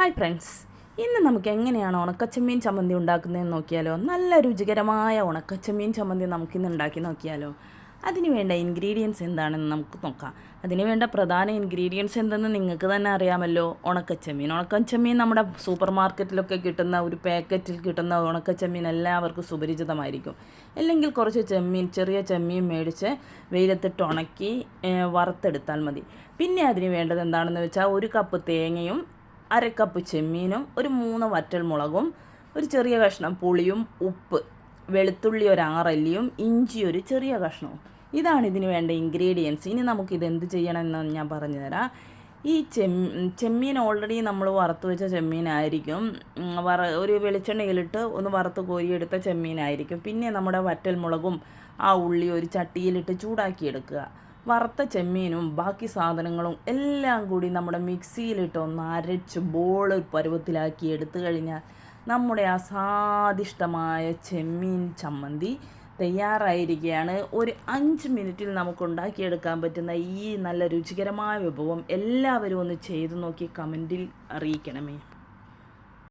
Hi friends ഇന്ന് നമുക്ക് എങ്ങനെയാണ് ഉണക്കച്ചമ്മീൻ ചമ്മന്തി ഉണ്ടാക്കുന്നതെന്ന് നോക്കിയാലോ? നല്ല രുചികരമായ ഉണക്കച്ചമ്മീൻ ചമ്മന്തി നമുക്കിന്ന് ഉണ്ടാക്കി നോക്കിയാലോ? അതിന് വേണ്ട ഇൻഗ്രീഡിയൻസ് എന്താണെന്ന് നമുക്ക് നോക്കാം. അതിന് വേണ്ട പ്രധാന ഇൻഗ്രീഡിയൻസ് എന്തെന്ന് നിങ്ങൾക്ക് തന്നെ അറിയാമല്ലോ? ഉണക്കച്ചമ്മീൻ. ഉണക്കച്ചമ്മീൻ നമ്മുടെ സൂപ്പർ മാർക്കറ്റിലൊക്കെ കിട്ടുന്ന ഒരു പാക്കറ്റിൽ കിട്ടുന്ന ഉണക്കച്ചമ്മീൻ എല്ലാവർക്കും സുപരിചിതമായിരിക്കും. അല്ലെങ്കിൽ കുറച്ച് ചെമ്മീൻ ചെറിയ ചെമ്മീൻ മേടിച്ച് വെയിലത്തിട്ട് ഉണക്കി വറുത്തെടുത്താൽ മതി. പിന്നെ അതിന് വേണ്ടത് എന്താണെന്ന് വെച്ചാൽ ഒരു കപ്പ് തേങ്ങയും അര കപ്പ് ചെമ്മീനും ഒരു മൂന്ന് വറ്റൽ മുളകും ഒരു ചെറിയ കഷ്ണം പുളിയും ഉപ്പ് വെളുത്തുള്ളി ഒരു ആറല്ലിയും ഇഞ്ചി ഒരു ചെറിയ കഷ്ണവും. ഇതാണ് ഇതിന് വേണ്ട ഇൻഗ്രീഡിയൻസ് ഇനി നമുക്കിത് എന്ത് ചെയ്യണമെന്ന് ഞാൻ പറഞ്ഞുതരാം ഈ ചെമ്മീൻ ഓൾറെഡി നമ്മൾ വറുത്ത് വെച്ച ചെമ്മീനായിരിക്കും വറ ഒരു വെളിച്ചെണ്ണയിലിട്ട് ഒന്ന് വറുത്ത് കോരിയെടുത്ത ചെമ്മീനായിരിക്കും പിന്നെ നമ്മുടെ വറ്റൽ മുളകും ആ ഉള്ളി ഒരു ചട്ടിയിലിട്ട് ചൂടാക്കിയെടുക്കുക. വറുത്ത ചെമ്മീനും ബാക്കി സാധനങ്ങളും എല്ലാം കൂടി നമ്മുടെ മിക്സിയിലിട്ട് ഒന്ന് അരച്ച് ബോൾ പരുവത്തിലാക്കി എടുത്തു കഴിഞ്ഞാൽ നമ്മുടെ അസാദിഷ്ടമായ ചെമ്മീൻ ചമ്മന്തി തയ്യാറായിരിക്കുകയാണ്. ഒരു അഞ്ച് മിനിറ്റിൽ നമുക്ക് ഉണ്ടാക്കിയെടുക്കാൻ പറ്റുന്ന ഈ നല്ല രുചികരമായ വിഭവം എല്ലാവരും ഒന്ന് ചെയ്തു നോക്കി കമന്റിൽ അറിയിക്കണമേ.